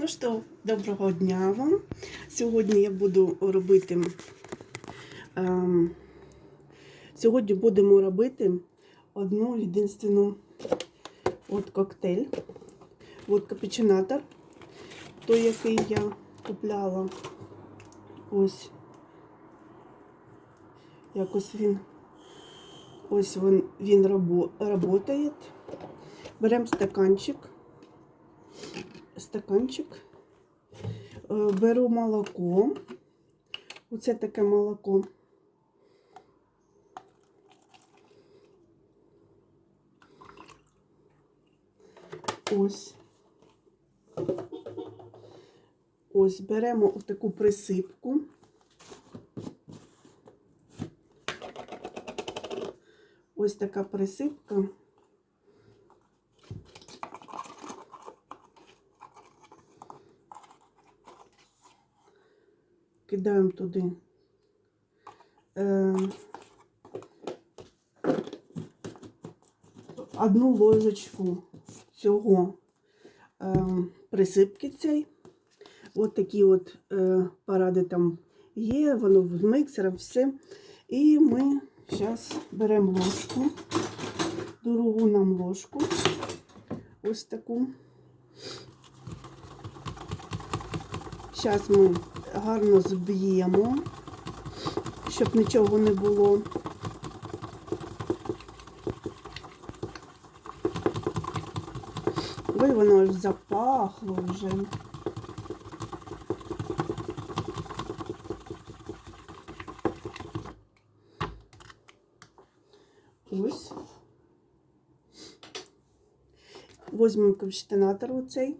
Ну що, доброго дня вам. Сьогодні я буду робити. Ем, сьогодні будемо робити одну єдинственну от коктейль. От капічинатор, той, який я купляла. Ось. Якось він. Ось він, він рабо, работає. Беремо стаканчик стаканчик, Е, беру молоко. Оце таке молоко. Ось. Ось беремо таку присипку. Ось така присипка. Кидаємо туди е, одну ложечку цього е, присипки цей. От такі от е, паради там є, воно в миксером все. І ми зараз беремо ложку, другу нам ложку, ось таку. Зараз ми гарно зб'ємо, щоб нічого не було. Ой, воно аж запахло вже. Ось. Возьмемо капштинатор оцей.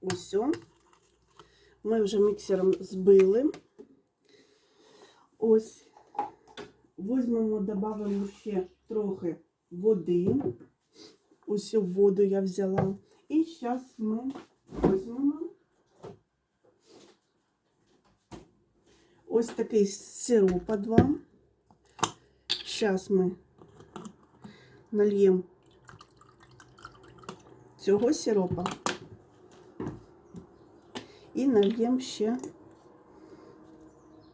Ось. Ми вже міксером збили. Ось. Візьмемо, додамо ще трохи води. Ось воду я взяла. І зараз ми візьмемо ось такий сиропа два. Зараз ми нальємо цього сиропа. І нальємо ще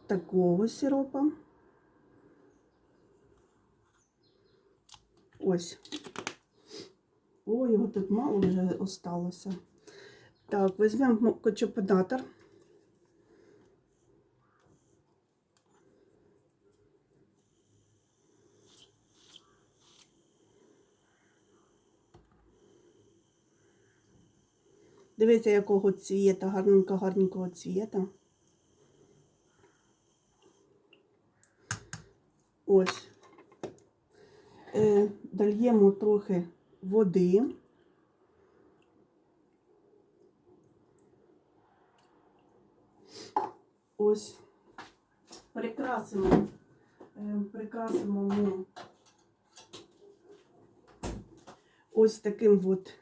такого сиропа. Ось. О, його тут мало вже осталося. Так, візьмемо кочопедатор. Дивіться, якого цвіта, гарненько, гарненького цвіта. Ось. Е, Дальємо трохи води. Ось. Прикрасимо. Е, прикрасимо ми ось таким от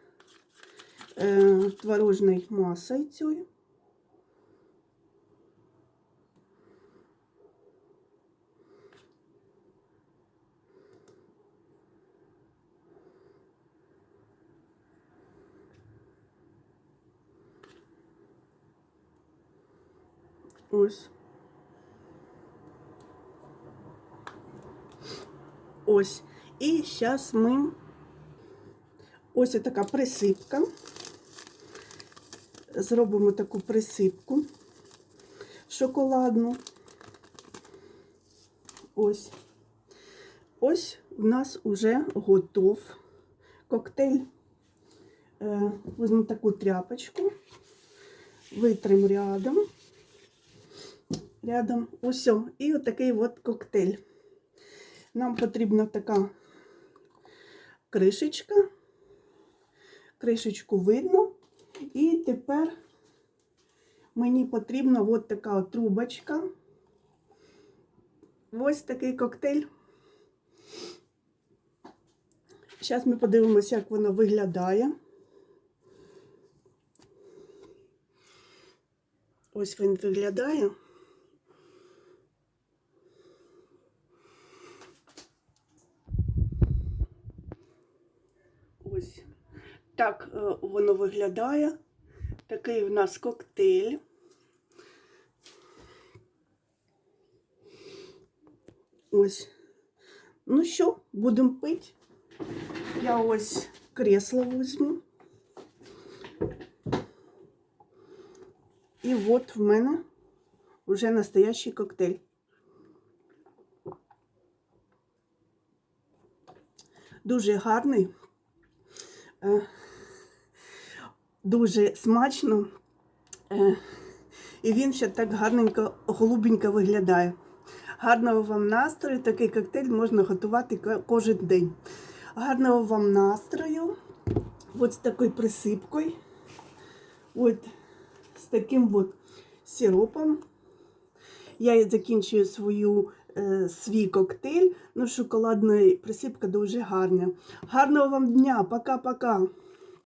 е, творожною масою цією. Ось. Ось. І зараз ми ось така присипка. Зробимо таку присипку шоколадну. Ось. Ось в нас уже готов коктейль. Е, Візьмемо таку тряпочку, витримо рядом. рядом. Усьо. І отакий от коктейль. Нам потрібна така кришечка. Кришечку видно. І тепер мені потрібна от така трубочка. Ось такий коктейль. Зараз ми подивимося, як воно виглядає. Ось він виглядає. Ось так е, воно виглядає. Такий в нас коктейль. Ось. Ну що, будемо пити. Я ось кресло візьму. І от в мене вже настоящий коктейль. Дуже гарний, е, дуже смачно. е, І він ще так гарненько, голубенько виглядає. Гарного вам настрою. Такий коктейль можна готувати кожен день. Гарного вам настрою. От з такою присипкою. От з таким от сиропом. Я закінчую свою, е, свій коктейль. Ну, шоколадна присипка дуже гарна. Гарного вам дня. Пока-пока.